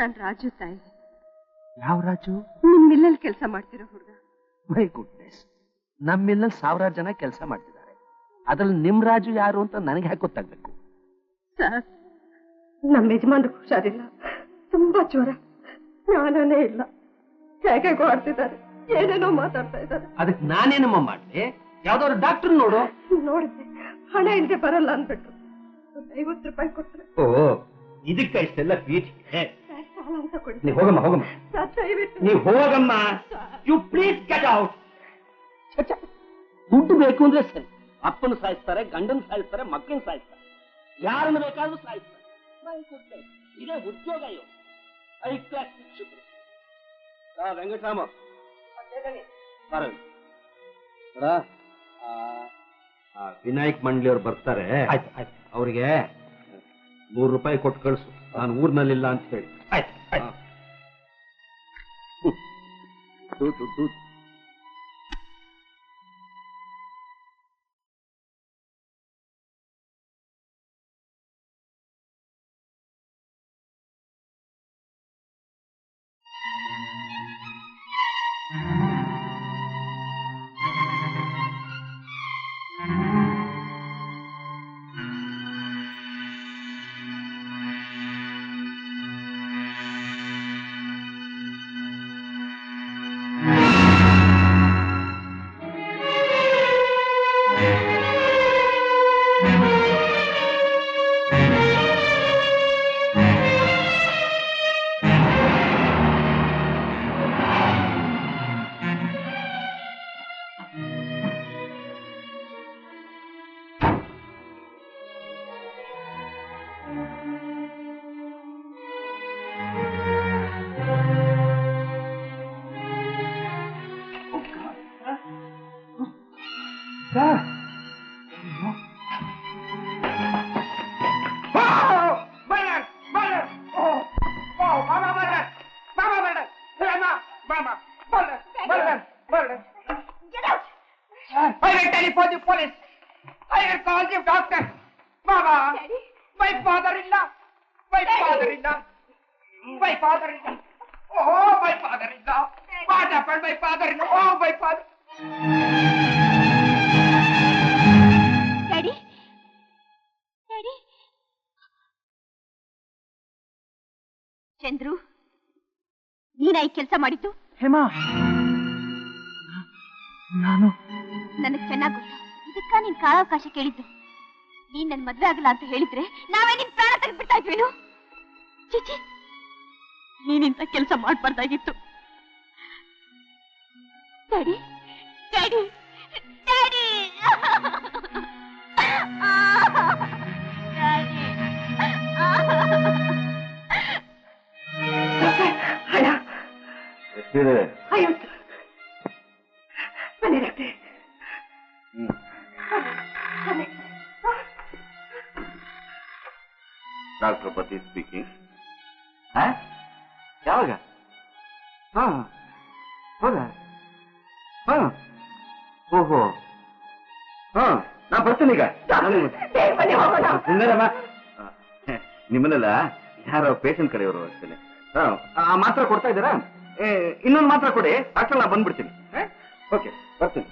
ನೀನು ರಾಜು ತಾಯಿ. ಯಾವ ರಾಜು? ನಿಮ್ ಮಿಲ್ಲಲ್ಲಿ ಕೆಲಸ ಮಾಡ್ತಿರೋ ಹುಡುಗ. My goodness. ಮಿಲ್ಲಲ್ಲಿ ಸಾವಿರಾರು ಜನ ಕೆಲಸ ಮಾಡ್ತಿದ್ದಾರೆ. ಅದ್ರಲ್ಲಿ ನಿಮ್ ರಾಜು ಯಾರು ಅಂತ ನನಗೆ ಯಾಕೆ ಗೊತ್ತಾಗ್ಬೇಕು? ಸರ್ ನಮ್ಮ ಯಜಮಾನ್ರಿಗೆ ಹುಷಾರಿಲ್ಲ. ತುಂಬಾ ಜ್ವರ. ಜ್ಞಾನನೇ ಇಲ್ಲ. ಹೇಗೆ ಆಡ್ತಿದ್ದಾರೆ ಏನೇನೋ ಮಾತಾಡ್ತಾ ಇದ್ದಾರೆ. ಅದಕ್ಕೆ ನಾನೇನಮ್ಮ ಮಾಡ್ಲಿ? ಯಾವ್ದಾದ್ರು ಡಾಕ್ಟರ್ ನೋಡು. ನೋಡಿದ್ದೆ ಹಣ ಇಲ್ಲದೆ ಬರಲ್ಲ ಅಂದ್ಬಿಟ್ರು ಒಂದ್ ಐವತ್ತು ರೂಪಾಯಿ ಕೊಟ್ಟರೆ ಓ ಇದಕ್ಕೆ ಇಷ್ಟೆಲ್ಲ ಪೀಠಿಗೆ ಸಾಲ ನೀ ಹೋಗಮ್ಮ ಹೋಗಮ್ಮ. ಸರ್ ದಯವಿಟ್ಟು. ನೀ ಹೋಗಮ್ಮ. ಯು ಪ್ಲೀಸ್ ಗೆಟ್ ಔಟ್ ದುಡ್ಡು ಬೇಕು ಅಂದ್ರೆ ಸರಿ. ಅಪ್ಪನ ಸಾಯಿಸ್ತಾರೆ ಗಂಡನ್ ಸಾಯಿಸ್ತಾರೆ ಮಕ್ಕಳನ್ನ ಸಾಯಿಸ್ತಾರೆ. ಯಾರನ್ನ ಬೇಕಾದ್ರೂ ಸಾಯಿಸ್ತಾರೆ. ಇದೇ ಉದ್ಯೋಗ ಇವು ಹೈ ಕ್ಲಾಸ್ ಶಿಕ್ಷಕರು. ಆ, ವೆಂಕಟರಾಮ. ವಿನಾಯಕ್ ಮಂಡ್ಲಿ ಅವ್ರು ಬರ್ತಾರೆ ಅವ್ರಿಗೆ ನೂರು ರೂಪಾಯಿ ಕೊಟ್ಟು ಕಳಿಸು. ನಾನು ಊರ್ನಲ್ಲಿಲ್ಲ ಅಂತ ಹೇಳಿ. ಹಾ. тут, тут, тут. The police. I will call the doctor. Mama, my father-in-law. My father-in-law. My father-in-law. Oh, my father-in-law. What happened, my father-in-law? Oh, my father. Daddy daddy Chandru ನೀನ ಈ ಕೆಲಸ ಮಾಡಿದ್ದು ಹೇಮಾ ನಾನು ನನಗ್ ಚೆನ್ನಾಗ್ ಗೊತ್ತು. ಇದಕ್ಕ ನೀನ್ ಕಾಲಾವಕಾಶ ಕೇಳಿದ್ದು. ನೀನ್ ನನ್ ಮದ್ವೆ ಆಗಲ್ಲ ಅಂತ ಹೇಳಿದ್ರೆ ನಾವೇ ನಿನ್ ಪ್ರಾಣ ತೆಗೆದ್ಬಿಡ್ತಾ ಇದ್ವೇನು ಚಿಚಿ ನೀನಿಂತ ಕೆಲಸ ಮಾಡ್ಬಾರ್ದಾಗಿತ್ತು. Daddy daddy daddy. ಅಯ್ಯೋ ಬನ್ನಿ ಡಾಕ್ಟ್ರೆ ಡಾಕ್ಟರ್ ಪತಿ ಸ್ಪೀಕಿಂಗ್ ಯಾವಾಗ? ಹಾ. ಹೌದಾ? ಹಾ. ಓಹೋ. ಹಾ ನಾ ಬರ್ತೀನಿ ಈಗ. ನಿಮ್ಮನ್ನೆಲ್ಲ ಯಾರೋ ಪೇಷಂಟ್ ಕಡೆಯವರು ಅಷ್ಟೇ ಹಾ ಆ ಮಾತ್ರ ಕೊಡ್ತಾ ಇದ್ದೀರಾ? ಇನ್ನೊಂದು ಮಾತ್ರ ಕೊಡಿ. ಡಾಕ್ಟರ್ ನಾ ಬಂದ್ಬಿಡ್ತೀನಿ. ಓಕೆ ಬರ್ತೀನಿ.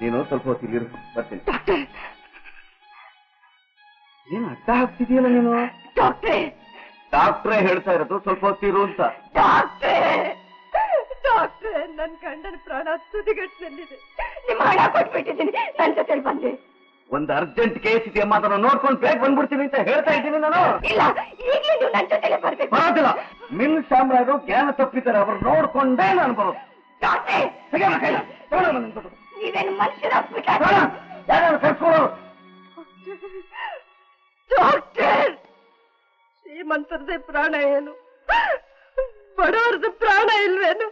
ನೀನು ಸ್ವಲ್ಪ ಹೊತ್ತು ಇಲ್ಲಿರು ಬರ್ತೀನಿ. ಏನು ಅಡ್ಡ ಹಾಕ್ತಿದೀಯಲ್ಲ ನೀನು? ಡಾಕ್ಟ್ರೆ! ಡಾಕ್ಟ್ರೇ ಹೇಳ್ತಾ ಇರೋದು ಸ್ವಲ್ಪ ಹೊತ್ತಿರು ಅಂತ. ಡಾಕ್ಟ್ರೆ! ಡಾಕ್ಟ್ರೆ ನನ್ ಗಂಡನ ಪ್ರಾಣ ತುದಿಗಟ್ಟಿನಲ್ಲಿದೆ. ನಿಮ್ಮ ಹಣ ಕೊಟ್ಬಿಟ್ಟಿದ್ದೀನಿ ಬನ್ನಿ ಒಂದು ಅರ್ಜೆಂಟ್ ಕೇಸ್ ಇದೆಯಮ್ಮ ಅದನ್ನ ನೋಡ್ಕೊಂಡು ಬೇಗ ಬಂದ್ಬಿಡ್ತೀನಿ ಅಂತ ಹೇಳ್ತಾ ಇದ್ದೀನಿ ನಾನು. ಇಲ್ಲ ಈಗಲೇ ನೀವು ನನ್ನ ಜೊತೆಲೆ ಬರ್ಬೇಕು. ಬರೋದಿಲ್ಲ. ಮಿಲ್ ಸಾಮ್ರಾಜ್ಯ ಜ್ಞಾನ ತಪ್ಪಿದ್ದಾರೆ ಅವ್ರು ನೋಡ್ಕೊಂಡೇ ನಾನು ಬರೋದು. ಡಾಕ್ಟ್ರೆ! ನನ್ನ. ನೀವೇನು ಮನುಷ್ಯರ ತೆಗೆಯೋಣ. ಯಾರ್ಯಾರು ಕರ್ಸ್ಕೊಳ್ಳೋರು ಡಾಕ್ಟರ್ ಶ್ರೀಮಂತರದೇ ಪ್ರಾಣ ಏನು? ಬಡವರದ ಪ್ರಾಣ ಇಲ್ವೇನು?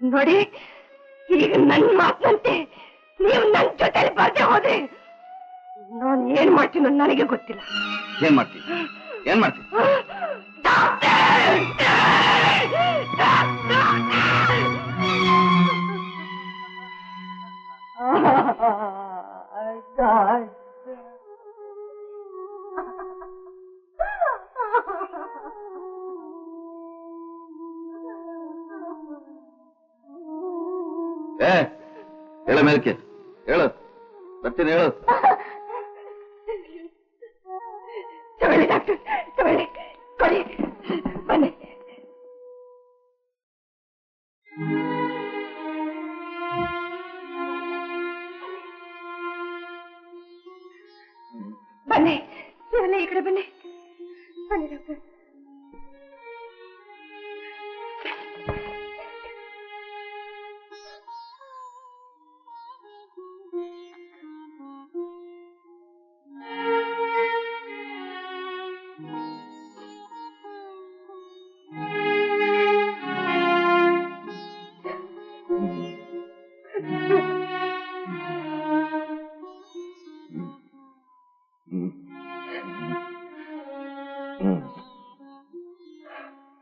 ನೋಡಿ ಈಗ ನನ್ ಮಾತಂತೆ ನೀವು ನನ್ನ ಜೊತೆಲಿ ಬರ್ದೆ ಹೋದ್ರೆ ನಾನು ಏನ್ ಮಾಡ್ತೀನೋ ನನಗೆ ಗೊತ್ತಿಲ್ಲ. ಏನ್ ಮಾಡ್ತೀನಿ ಏನ್ ಮಾಡ್ತೀನಿ കാറ്റ് ഏ എള മേൽക്ക്. ഹേള പറ്റിന് എൾ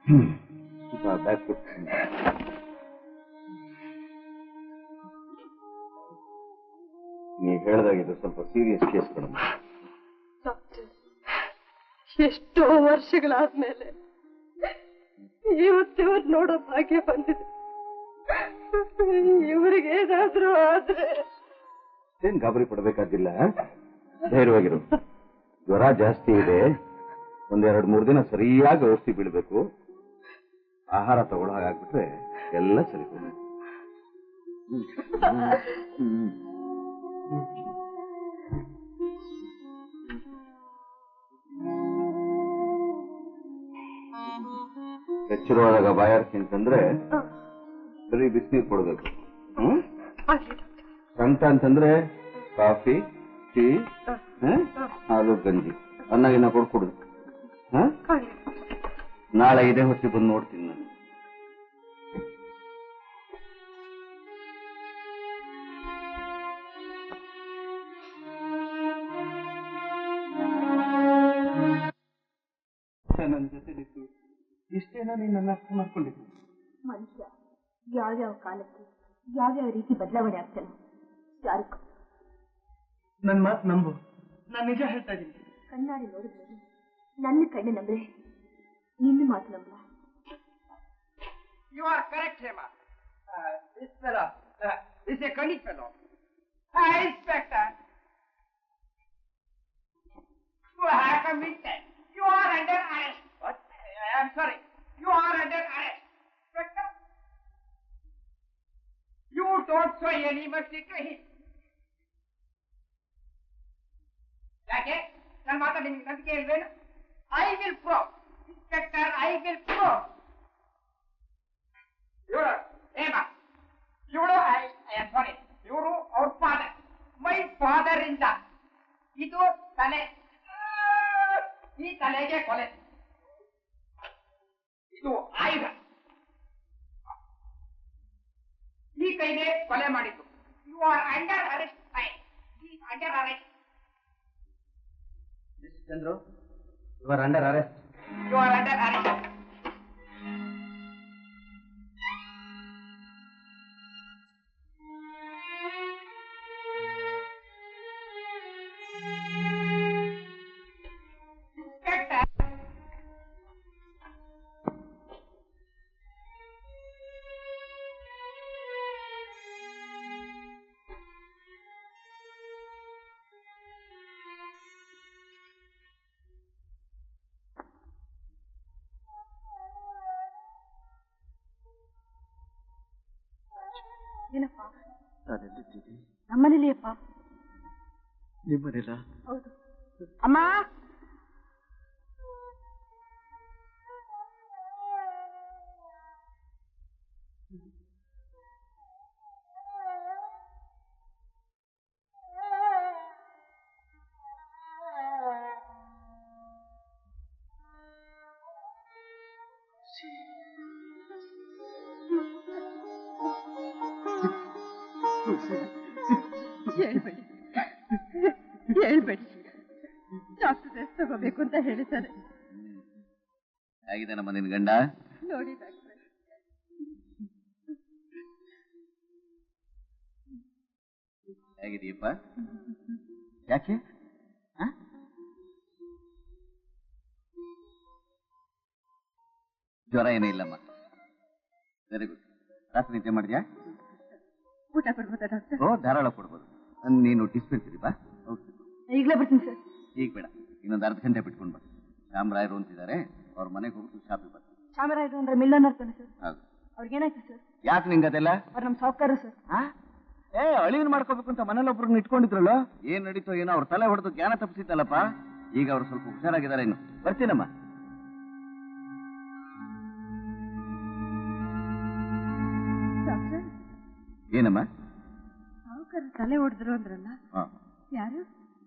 that's ಕೊಡು. ನೀವ್ ಹೇಳ್ದಾಗಿದ್ದು ಸ್ವಲ್ಪ ಸೀರಿಯಸ್ ಕೇಸ್ ಕಣಮ್ಮ ಡಾಕ್ಟರ್ ಎಷ್ಟೋ ವರ್ಷಗಳಾದ್ಮೇಲೆ ಇವತ್ತಿವ್ರು ನೋಡೋ ಭಾಗ್ಯ ಬಂದಿದೆ. ಇವರಿಗೆ ಏನಾದ್ರೂ ಆದ್ರೆ. ಏನ್ ಗಾಬರಿ ಪಡಬೇಕಾಗಿಲ್ಲ ಧೈರ್ಯವಾಗಿರು. ಜ್ವರ ಜಾಸ್ತಿ ಇದೆ. ಒಂದೆರಡು ಮೂರು ದಿನ ಸರಿಯಾಗಿ ಔಷಧಿ ಬೀಳ್ಬೇಕು. ಆಹಾರ ತಗೊಳ್ಳೋ ಹಾಗಾಗ್ಬಿಟ್ರೆ ಎಲ್ಲ ಸರಿ ಬಾಯಾರಿಕೆ ಅಂತಂದ್ರೆ ಬರೀ ಬಿಸಿನೀರು ಕೊಡ್ಬೇಕು. ಹ್ಮ್? ಸಂತ ಅಂತಂದ್ರೆ ಕಾಫಿ, ಟೀ? ಹಾಲು ಗಂಜಿ. ಅನ್ನ ಗಿನ್ನ ಕೊಡ್ಕೊಡ್ಬೇಕು ಹ? ನಾಳೆ ಇದೇ ಹೊತ್ತಿಗೆ ಬಂದು ನೋಡ್ತೀನಿ ನಾನು. ನನ್ನ ಜೊತೆಲಿತ್ತು ಇಷ್ಟೇನ ನೀನ್ ನನ್ನ ಅರ್ಥ ಮಾಡ್ಕೊಂಡಿದ್ದು ಮನುಷ್ಯ ಯಾವ್ಯಾವ ಕಾಲಕ್ಕೆ ಯಾವ್ಯಾವ ರೀತಿ ಬದಲಾವಣೆ ಆಗ್ತಾನೆ? ಯಾರು ನನ್ ಮಾತು ನಂಬು. ನಾನು ನಿಜ ಹೇಳ್ತಾ ಇದ್ದೀನಿ. ಕಣ್ಣಾಡಿ ನೋಡಿದ್ರೆ ನನ್ನ ಕಣ್ಣು ನಂಬ್ರೆ. ನಿನ್ನ ಮಾತು ನಂಬಲ You are correct, Hema. Uh, this fellow, uh, this is a cunning fellow. Uh, Inspector, you have committed. You are under arrest. What? I am sorry. You are under arrest. Inspector, you don't show any mercy to him. ಯಾಕೆ ನನ್ನ ಮಾತಾ ನಿಮ್ಗೆ ನಂಬಿಕೆ ಇಲ್ವೇನು I will pro inspector I will pro ಇವಳು sorry ಇವರು ಅವ್ರ father my father ಇಂದ. ಇದು ತಲೆ. ಈ ತಲೆಗೆ ಕೊಲೆ. ಇದು ಆಯುಧ. ಈ ಕೈಗೆ ಕೊಲೆ ಮಾಡಿದ್ದು. You are under arrest under arrest Chandru ಇವರ್ under arrest you are under arrest ನಾನೆಲ್ಲಿದ್ದೀನಿ ನಮ್ಮನೇಲಿ? ಹೌದು. ಅಮ್ಮ! ಹೇಳ್ಬೇಡಿ ಹೇಳ್ಬೇಡಿ ಡಾಕ್ಟರ್ ರೆಸ್ಟ್ ತಗೋಬೇಕು ಅಂತ ಹೇಳಿದ್ದಾರೆ ಹೇಗಿದೆ ನಮ್ಮ ನಿನ್ ಗಂಡ? ನೋಡಿ ಹೇಗಿದೆಯಪ್ಪ ಯಾಕೆ? ಹಾ? ಜ್ವರ ಏನೂ ಇಲ್ಲಮ್ಮ. ವೆರಿ ಗುಡ್ ರಾತ್ರಿ ನಿದ್ದೆ ಮಾಡಿದ್ಯಾ? ಊಟ ಕೊಡ್ಬೋದಾ ಡಾಕ್ಟರ್ ಓ ಧಾರಾಳ ಕೊಡ್ಬೋದು. ನೀನು ಡಿಸ್ಪೆನ್ಸರಿ ಬಾ. ಈಗಲೇ ಬರ್ತೀನಿ ಸರ್. ಈಗ ಬೇಡ. ಇನ್ನೊಂದು ಅರ್ಧ ಗಂಟೆ ಬಿಟ್ಕೊಂಡು ಬರ್ತೀನಿ ರಾಮರಾಯರು ಅಂತಿದ್ದಾರೆ. ಅವ್ರ ಮನೆಗೆ ಹೋಗ್ಬಿಟ್ಟು ಶಾಪಿಗೆ ಬರ್ತೀನಿ. ಶ್ಯಾಮರಾಯರು ಅಂದ್ರೆ ಮಿಲ್ಲನ್ ಸರ್. ಹೌದು. ಅವ್ರಿಗೇನಾಯ್ತು ಸರ್? ಯಾಕೆ ನಿಂಗೆ ಅದೆಲ್ಲ? ಅವ್ರು ನಮ್ಮ ಸಾವುಕಾರ ಸರ್. ಆ? ಏ ಅಳಿವಿನ ಮಾಡ್ಕೋಬೇಕು ಅಂತ ಮನೇಲಿ ಒಬ್ರನ್ನ ಇಟ್ಕೊಂಡಿದ್ರಲ್ಲ? ಏನ್ ನಡೀತೋ ಏನೋ ಅವ್ರ ತಲೆ ಹೊಡೆದು ಜ್ಞಾನ ತಪ್ಪಿಸಿತ್ತಲ್ಲಪ್ಪ? ಈಗ ಅವ್ರು ಸ್ವಲ್ಪ ಹುಷಾರಾಗಿದ್ದಾರೆ ಇನ್ನು. ಬರ್ತೀನಮ್ಮ. ಏನಮ್ಮ? ತಲೆ ಹೊಡೆದ್ರು ಅಂದ್ರಲ್ಲ? ಯಾರು?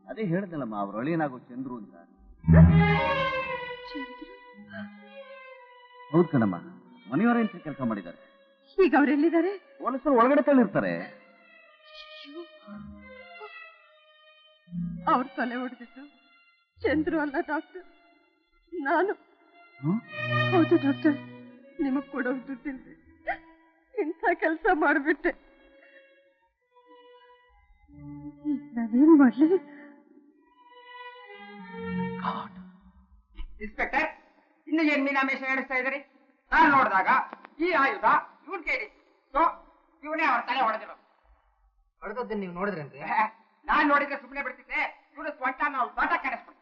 ಅದೇ ಹೇಳ್ದಲ್ಲಮ್ಮ ಅವ್ರ ಅಳಿಯನಾಗೋ ಚಂದ್ರು ಅಂತ. ಹೌದ್ ಕಣಮ್ಮ ಮನೆಯವರೇಂತ ಕೆಲಸ ಮಾಡಿದ್ದಾರೆ? ಈಗ ಅವ್ರೆಲ್ಲಿದ್ದಾರೆ ಪೊಲೀಸರು ಒಳಗಡೆ ತಳ್ಳಿರ್ತಾರೆ. ಅವ್ರ ತಲೆ ಹೊಡೆದಿದ್ದು ಚಂದ್ರು ಅಲ್ಲ ಡಾಕ್ಟರ್. ನಾನು? ಹೌದು ಡಾಕ್ಟರ್ ನಿಮಗ್ ಕೊಡೋದು ಇಂಥ ಕೆಲಸ ಮಾಡ್ಬಿಟ್ಟೆ. ನಾನೇನ್ ಮಾಡ್ಲಿ? ಇನ್ಸ್ಪೆಕ್ಟರ್ ಇನ್ನು ಏನ್ ಮೀನಾಮೇಶ ನಡೆಸ್ತಾ ಇದ್ರಿ ನಾನು ನೋಡಿದಾಗ ಈ ಆಯುಧ ಇವನ್ ಕೇಳಿ ಸೊ ಇವನೇ ಅವ್ರ ತಲೆ ಹೊಡೆದಿರೋ ಹೊಡೆದದ್ದನ್ನ ನೀವು ನೋಡಿದ್ರಂತೆ ನಾನ್ ನೋಡಿದ್ರೆ ಸುಮ್ಮನೆ ಬಿಡ್ತಿದ್ದೆ. ಇವನು ಸ್ವಂತ ನಾವು ಪಾಠ ಕಾಣಿಸ್ಬಿಡ್ತೀವಿ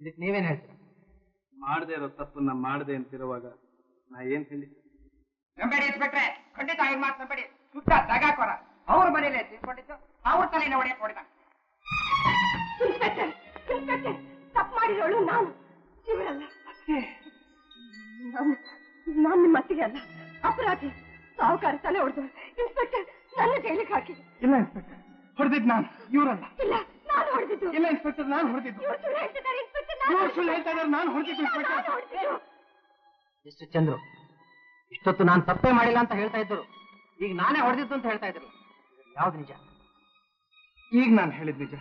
ಇದಕ್ಕೆ ನೀವೇನ್ ಹೇಳ್ತೀರಾ? ಮಾಡದೆ ಇರೋ ತಪ್ಪನ್ನ ಮಾಡದೆ ಅಂತಿರುವಾಗ ನಾ ಏನ್ ಹೇಳಿ ನಂಬೇಡಿ ಇನ್ಸ್ಪೆಕ್ಟ್ರೆ. ಖಂಡಿತ ಅವ್ರ ಮಾತು ನಂಬೇಡಿ. ಸುತ್ತ ದಗಾಕೋರ ಅವ್ರ ಮನೇಲೆ ತಿಳ್ಕೊಂಡಿದ್ದು ಅವ್ರ ತಲೆನ ಹೊಡೆಯಕ್ ಹೊಡೆದ ಇನ್ಸ್ಪೆಕ್ಟರ್ ಇನ್ಸ್ಪೆಕ್ಟರ್ ತಪ್ಪು ಮಾಡಿರೋಳು ನಾನು. ಇವರಲ್ಲ ನಾನು ನಾನು ನಿಮ್ಮ ಅತ್ತಿಗೆ ಅಲ್ಲ. ಅಪರಾಧಿ. ಸಾಹುಕಾರ ತಲೆ ಹೊಡೆದು ಇನ್ಸ್ಪೆಕ್ಟರ್ ನನ್ನ ಜೈಲಿಗೆ ಹಾಕಿ. ಇಲ್ಲ ಇನ್ಸ್ಪೆಕ್ಟರ್. ಹೊಡೆದಿದ್ ನಾನು. ಇವರಲ್ಲ. ಇಲ್ಲ ನಾನು ಹೊಡೆದಿದ್ದು. ಇಲ್ಲ ಇನ್ಸ್ಪೆಕ್ಟರ್ ನಾನು ಹೊಡೆದಿದ್ದು. ಇವ್ರು ಸುಳ್ಳು ಹೇಳ್ತಾ ಇದ್ದಾರೆ ನಾನು ಹೊಡೆದಿದ್ದು ಇನ್ಸ್ಪೆಕ್ಟರ್. ನಾನು ಹೊಡೆದಿದ್ದು. ಎಷ್ಟು ಚಂದ್ರು ಇಷ್ಟೊತ್ತು ನಾನು ತಪ್ಪೇ ಮಾಡಿಲ್ಲ ಅಂತ ಹೇಳ್ತಾ ಇದ್ದರು. ಈಗ ನಾನೇ ಹೊಡೆದಿದ್ದು ಅಂತ ಹೇಳ್ತಾ ಇದ್ರು. ಯಾವ್ದು ನಿಜ? ಈಗ ನಾನು ಹೇಳಿದ್ ನಿಜ.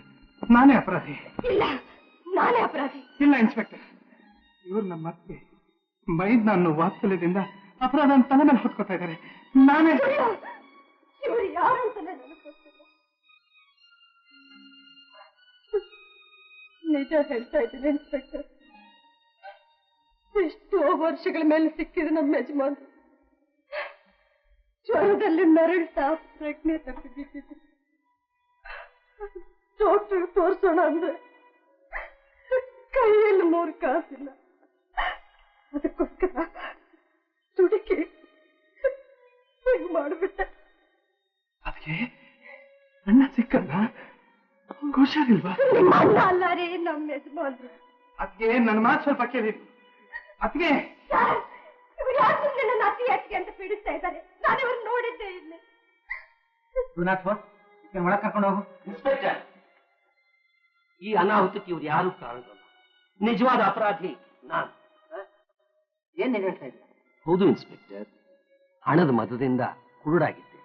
ನಾನೇ ಅಪರಾಧಿ. ಇಲ್ಲ ನಾನೇ ಅಪರಾಧಿ. ಇಲ್ಲ ಇನ್ಸ್ಪೆಕ್ಟರ್. ಇವ್ರು ನಮ್ಮ ಅತ್ತೆ. ಬೈದ್ ನಾನು ವಾತ್ಸಲ್ಯದಿಂದ ಅಪರಾಧ ತಲೆ ಮೇಲೆ ಹೊತ್ಕೋತಾ ಇದ್ದಾರೆ. ನಾನೇ ಇವರು ಯಾರು? ಅಂತಾನೆ ನಿಜ ಹೇಳ್ತಾ ಇದ್ದೀನಿ ಇನ್ಸ್ಪೆಕ್ಟರ್. ಎಷ್ಟೋ ವರ್ಷಗಳ ಮೇಲೆ ಸಿಕ್ಕಿದೆ ನಮ್ಮ ಯಜಮಾನ್ರು. ಜ್ವರದಲ್ಲಿ ನರಳ್ತಾ ಪ್ರಜ್ಞೆ ತಪ್ಪಿ ಬಿದ್ದಿದ್ದು ಡಾಕ್ಟರ್ ತೋರ್ಸೋಣ ಅಂದ್ರೆ ಕೈಯಲ್ಲಿ ಮೂರು ಕಾಸಿಲ್ಲ. ಅದಕ್ಕೋಸ್ಕರ ತುಡುಕಿ ಹಿಂಗ್ ಮಾಡಿಬಿಟ್ಟೆ. ಅದಕ್ಕೆ ಅಣ್ಣ ಸಿಕ್ಕಲ್ಲ? ಹುಷಾರಿಲ್ವಾ? ಅಲ್ಲ ರೀ ನಮ್ಮ ಯಜಮಾನ್ರು. ಅದಕ್ಕೆ ನನ್ನ ಮಾತು ಸ್ವಲ್ಪ ಕೇಳಿ. ಅದಕ್ಕೆ ಸರ್, ಇವ್ರು ಯಾರು ನನ್ನ ಅತಿ ಅತ್ತಿಗೆ ಅಂತ ಪೀಡಿಸ್ತಾ ಇದ್ದಾರೆ? ನಾನು ಇವ್ರು ನೋಡಿದ್ದೇ ಇಲ್ಲ ಒಳಗೆ ಕರ್ಕೊಂಡು ಹೋಗು. ಇನ್ಸ್ಪೆಕ್ಟರ್ ಈ ಅನಾಹುತಕ್ಕೆ ಇವ್ರು ಯಾರು ಕಾರಣವಲ್ಲ? ನಿಜವಾದ ಅಪರಾಧಿ ನಾನು. ಏನ್ ಹೇಳ್ತಾ ಹೌದು ಇನ್ಸ್ಪೆಕ್ಟರ್ ಹಣದ ಮತದಿಂದ ಕುರುಡಾಗಿದ್ದೆ.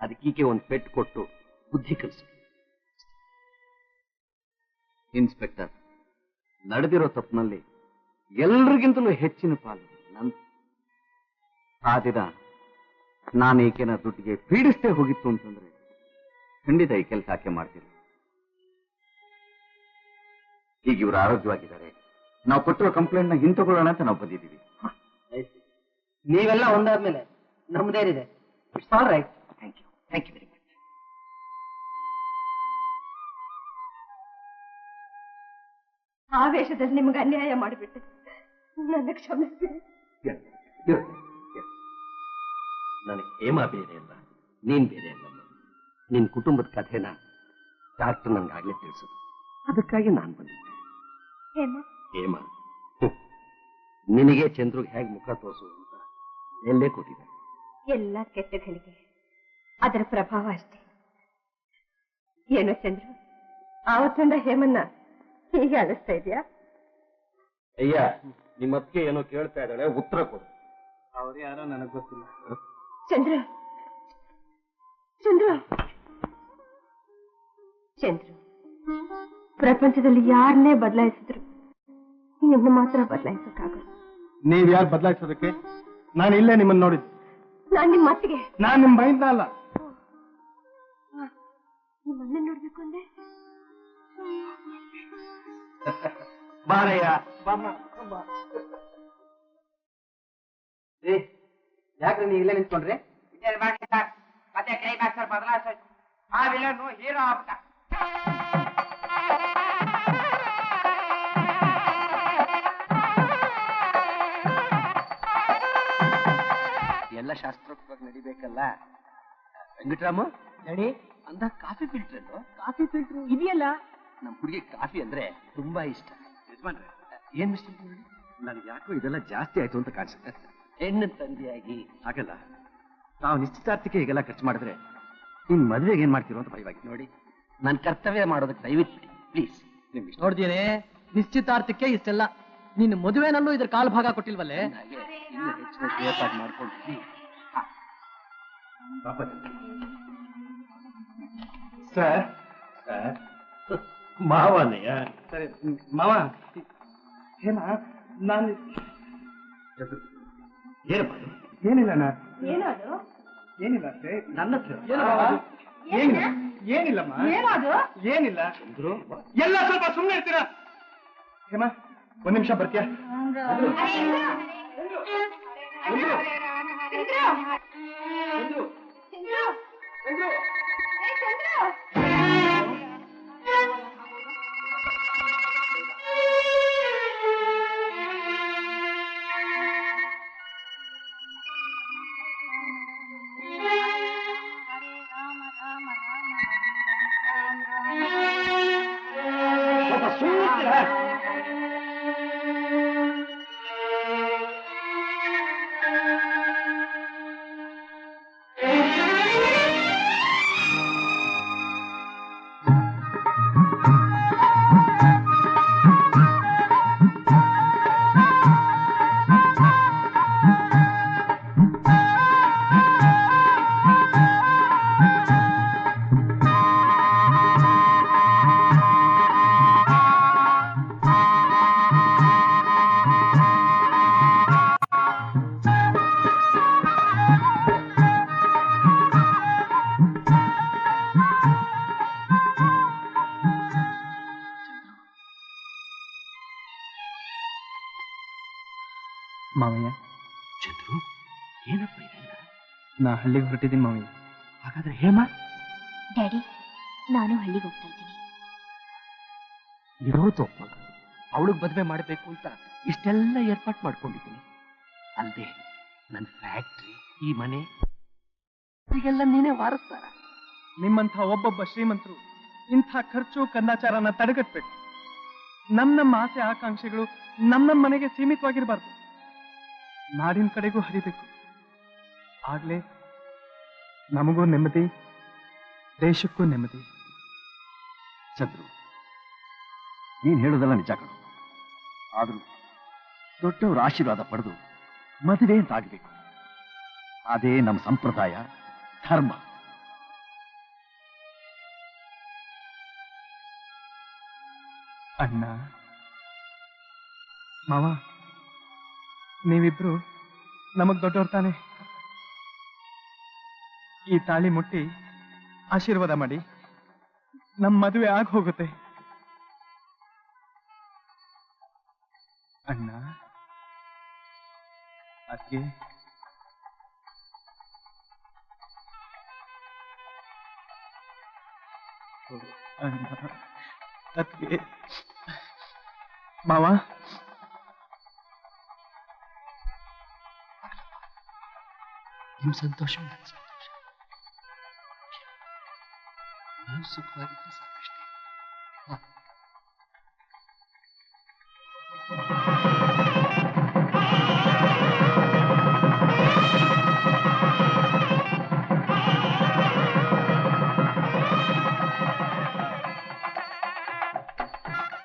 ಅದಕ್ಕೀಕೆ ಒಂದು ಪೆಟ್ಟು ಕೊಟ್ಟು ಬುದ್ಧಿ ಕಲಿಸು ಇನ್ಸ್ಪೆಕ್ಟರ್ ನಡೆದಿರೋ ತಪ್ಪಿನಲ್ಲಿ ಎಲ್ರಿಗಿಂತಲೂ ಹೆಚ್ಚಿನ ಪಾಲು. ನನ್ ಆ ದಿನ ನಾನು ಈಕೆನ ದುಡ್ಡಿಗೆ ಪೀಡಿಸ್ತೇ ಹೋಗಿತ್ತು ಅಂತಂದ್ರೆ ಖಂಡಿತ ಈ ಕೆಲಸ ಆಕೆ ಮಾಡ್ತೀನಿ ಈಗ ಇವರು ಆರೋಗ್ಯವಾಗಿದ್ದಾರೆ. ನಾವು ಕೊಟ್ಟಿರೋ ಕಂಪ್ಲೇಂಟ್ನ ಹಿಂತಗೊಳ್ಳೋಣ ಅಂತ ನಾವು ಬಂದಿದ್ದೀವಿ. ನೀವೆಲ್ಲ ಒಂದಾದ್ಮೇಲೆ ನಮ್ದೇನಿದೆ? It's all right thank you thank you very much ಆವೇಶದಲ್ಲಿ ನಿಮ್ಗೆ ಅನ್ಯಾಯ ಮಾಡಿಬಿಟ್ಟೆ. ನನ್ನ ಕ್ಷಮಿಸಿ ನನಗೆ ಹೇಮ ಬೇರೆ ಅಲ್ಲ ನೀನ್ ಬೇರೆ ಅಲ್ಲ ನಿನ್ ಕುಟುಂಬದ ಕಥೆನ ಡಾಕ್ಟರ್ ನನ್ಗಾಗ್ಲೇ ತಿಳಿಸುದು. ಅದಕ್ಕಾಗಿ ನಾನು ಬಂದಿದ್ದೆ. ಹೇಮ? ನಿನಗೆ ಚಂದ್ರು ಹೇಗೆ ಮುಖ ತೋರಿಸು ಅಂತ ಎಲ್ಲೇ ಕೊಟ್ಟಿದೆ ಎಲ್ಲ ಕೆಟ್ಟಗಳಿಗೆ. ಅದರ ಪ್ರಭಾವ ಅಷ್ಟೇ. ಏನೋ ಚಂದ್ರು? ಆವತ್ತಿಂದ ಹೇಮನ್ನ ಹೀಗೆ ಅನಿಸ್ತಾ ಇದೆಯಾ? ಅಯ್ಯ ನಿಮ್ಮ ಏನೋ ಕೇಳ್ತಾ ಇದ್ದಾಳೆ ಉತ್ತರ ಕೊಡು. ಅವ್ರು ಯಾರೋ ನನಗೆ ಗೊತ್ತಿಲ್ಲ. ಚಂದ್ರ. ಚಂದ್ರ. ಚಂದ್ರ. ಪ್ರಪಂಚದಲ್ಲಿ ಯಾರನ್ನೇ ಬದಲಾಯಿಸಿದ್ರು ನಿನ್ನ ಮಾತ್ರ ಬದಲಾಯಿಸಕ್ಕಾಗಲ್ಲ. ನೀವ್ ಯಾರು ಬದಲಾಯಿಸೋದಕ್ಕೆ? ನಾನು ಇಲ್ಲೇ ನಿಮ್ಮನ್ನ ನೋಡಿದ್ದು. ನಾನ್ ನಿಮ್ಮ ಮಾತಿಗೆ. ನಾನ್ ನಿಮ್ ಬೈಂದ ಅಲ್ಲ. ನಿಮ್ಮನ್ನ ನೋಡ್ಬೇಕು ಅಂದೆ ಬಾರಯ್ಯ. ಯಾಕ್ರೆ ನೀವು ಇಲ್ಲೇ ನಿಂತ್ಕೊಂಡ್ರಿ? ಮಾಡಿ ಸರ್? ಮತ್ತೆ ಸರ್ ಬದಲಾಯಿಸೋಯ್ತು ಆ ವಿಲನ್ನು ಹೀರೋ ಆಗ್ಬಿಟ್ಟ. ಎಲ್ಲ ಶಾಸ್ತ್ರೋಕ್ತವಾಗಿ ನಡಿಬೇಕಲ್ಲ? ವೆಂಕಟರಾಮ? ನಡಿ ಅಂದ ಕಾಫಿ ಫಿಲ್ಟರ್ ಕಾಫಿ ಫಿಲ್ಟರ್ ಇದೆಯಲ್ಲ? ನಮ್ಮ ಹುಡುಗಿ ಕಾಫಿ ಅಂದ್ರೆ ತುಂಬಾ ಇಷ್ಟ. ಯಜಮಾನ್ರೆ ಏನ್ ಮಿಸ್ಟೇಕ್ ನೋಡಿ ನನಗೆ ಯಾಕೋ ಇದೆಲ್ಲ ಜಾಸ್ತಿ ಆಯ್ತು ಅಂತ ಕಾಣಿಸುತ್ತೆ. ಹೆಣ್ಣು ತಂದೆಯಾಗಿ. ಹಾಗಲ್ಲ. ನಾವು ನಿಶ್ಚಿತಾರ್ಥಕ್ಕೆ ಈಗೆಲ್ಲ ಖರ್ಚು ಮಾಡಿದ್ರೆ ನಿಮ್ ಮದುವೆಗೆ ಏನ್ ಮಾಡ್ತೀರೋ ಅಂತ ಭಯವಾಗಿ ನೋಡಿ ನನ್ನ ಕರ್ತವ್ಯ ಮಾಡೋದಕ್ಕೆ ದಯವಿಟ್ಟು ಬಿಡಿ ಪ್ಲೀಸ್ ನಿಮ್ ಇಷ್ಟ. ನೋಡ್ದೇನೆ ನಿಶ್ಚಿತಾರ್ಥಕ್ಕೆ ಇಷ್ಟೆಲ್ಲ. ನಿನ್ನ ಮದುವೆನಲ್ಲೂ ಇದ್ರ ಕಾಲು ಭಾಗ ಕೊಟ್ಟಿಲ್ವಲ್ಲೇ? ಹಾಗೆ ಇನ್ನು ಹೆಚ್ಚಿನ ಏರ್ಪಾಡು ಮಾಡ್ಕೊಂಡು ಸರ್ ಸರ್. ಮಾವನಯ್ಯ ಸರಿ ಮಾವ ಏನ ನಾನು ಏನಪ್ಪ ಏನಿಲ್ಲ ಏನಿಲ್ಲಣ್ಣ ಏನದು? ಏನಿಲ್ಲ ಅಷ್ಟೇ. ನನ್ನ ಹತ್ರ ಏನಿಲ್ಲ. ಏನಿಲ್ಲಮ್ಮ. ಏನದು? ಏನಿಲ್ಲ. ಎಲ್ಲ ಸ್ವಲ್ಪ ಸುಮ್ಮನೆ ಇರ್ತೀರಾ? ಹೇಮ ಒಂದ್ ನಿಮಿಷ ಬರ್ತೀಯಾ? ಸ್ವಲ್ಪ ಹಳ್ಳಿಗೆ ಬಿಟ್ಟಿದ್ದೀನಿ ಮಾವಿ. ಹಾಗಾದ್ರೆ ಹೇಮ? ಡ್ಯಾಡಿ ನಾನು ಹಳ್ಳಿಗೆ ಹೋಗ್ತಾ ಇದ್ದೀನಿ. ಇರೋದು ಅವಳಿಗೆ ಮದುವೆ ಮಾಡಬೇಕು ಅಂತ ಇಷ್ಟೆಲ್ಲ ಏರ್ಪಾಟ್ ಮಾಡ್ಕೊಂಡಿದ್ದೀನಿ. ಅಲ್ಲದೆ ನನ್ನ ಫ್ಯಾಕ್ಟ್ರಿ ಈ ಮನೆ ಇದೆಲ್ಲ ನೀನೇ ವಾರಿಸ್ತಾರ. ನಿಮ್ಮಂಥ ಒಬ್ಬೊಬ್ಬ ಶ್ರೀಮಂತರು ಇಂಥ ಖರ್ಚು ಕಂದಾಚಾರನ ತಡೆಗಟ್ಬೇಕು. ನಮ್ಮ ನಮ್ಮ ಆಸೆ ಆಕಾಂಕ್ಷೆಗಳು ನಮ್ಮ ನಮ್ಮ ಮನೆಗೆ ಸೀಮಿತವಾಗಿರಬಾರ್ದು. ನಾಡಿನ ಕಡೆಗೂ ಹರಿಬೇಕು. ಆಗ್ಲೇ ನಮಗೂ ನೆಮ್ಮದಿ, ದೇಶಕ್ಕೂ ನೆಮ್ಮದಿ. ಚಂದ್ರು ನೀನು ಹೇಳೋದೆಲ್ಲ ನಿಜ ಕಣು. ಆದ್ರೂ ದೊಡ್ಡವರ ಆಶೀರ್ವಾದ ಪಡೆದು ಮದುವೆ ಆಗ್ಬೇಕು. ಅದೇ ನಮ್ಮ ಸಂಪ್ರದಾಯ, ಧರ್ಮ. ಅಣ್ಣ, ಮಾವ, ನೀವಿಬ್ರು ನಮಗ್ ದೊಡ್ಡವ್ರ ತಾನೆ. ಈ ತಾಳಿ ಮುಟ್ಟಿ ಆಶೀರ್ವಾದ ಮಾಡಿ. ನಮ್ ಮದುವೆ ಆಗ ಹೋಗುತ್ತೆ. ಅಣ್ಣ ಅಣ್ಣ ಅದಕ್ಕೆ ಮಾವ. ನಿಮ್ ಸಂತೋಷ ನನ್ನ ಸಂತೋಷ ನೀವು ಸುಖವಾಗಿದ್ರೆ ಸಾಕಷ್ಟೇ ಹ.